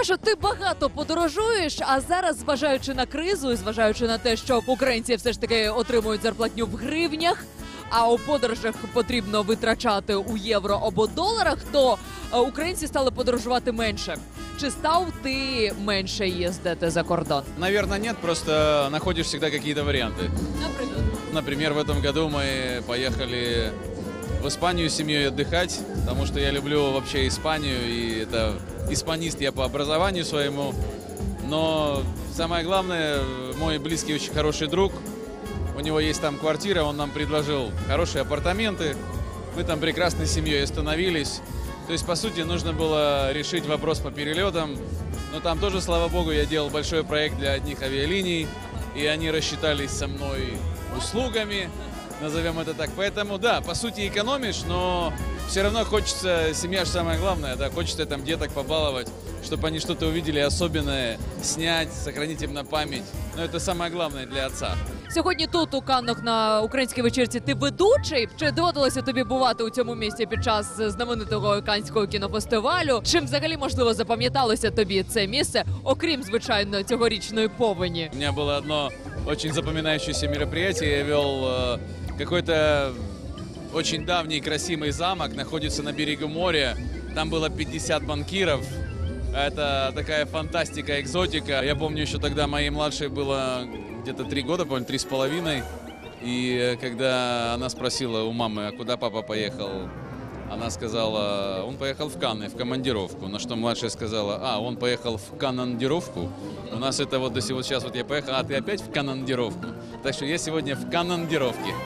Паша, ти багато подорожуєш, а зараз, зважаючи на кризу і зважаючи на те, що українці все ж таки отримують зарплатню в гривнях, а у подорожах потрібно витрачати у євро або доларах, то е, українці стали подорожувати менше. Чи став ти менше їздити за кордон? Наверное, нет, просто находишь всегда какие-то варианты. Наприклад. Например, в этом году мы поехали В Испанию с семьей отдыхать, потому что я люблю вообще Испанию, и это испанист я по образованию своему. Но самое главное, мой близкий очень хороший друг, у него есть там квартира, он нам предложил хорошие апартаменты, мы там прекрасной семьей остановились. То есть, по сути, нужно было решить вопрос по перелетам, но там тоже, слава богу, я делал большой проект для одних авиалиний, и они рассчитались со мной услугами, назовем это так. Поэтому, да, по сути экономишь, но все равно хочется, семья же самое главное, да, хочется там деток побаловать, чтобы они что-то увидели особенное, снять, сохранить им на память. Но это самое главное для отца. Сьогодні тут у Каннах на українській вечірці ти ведучий. Чи доводилося тобі бувати у цьому місті під час знаменитого канського кінофестивалю? Чим взагалі можливо запам'яталося тобі це місце, окрім звичайно цьогорічної повені? У меня было одно очень запоминающееся мероприятие. Я вел э, какой-то очень давний красивый замок, находится на берегу моря. Там было 50 банкиров. Это такая фантастика, экзотика. Я помню, еще тогда моей младшей было где-то три года, по-моему, три с половиной. И э, когда она спросила у мамы, а куда папа поехал, она сказала, он поехал в Канны, в командировку. На что младшая сказала, а, он поехал в командировку. У нас это вот до сего сейчас вот я поехал, а ты опять в командировку. Так что я сегодня в командировке.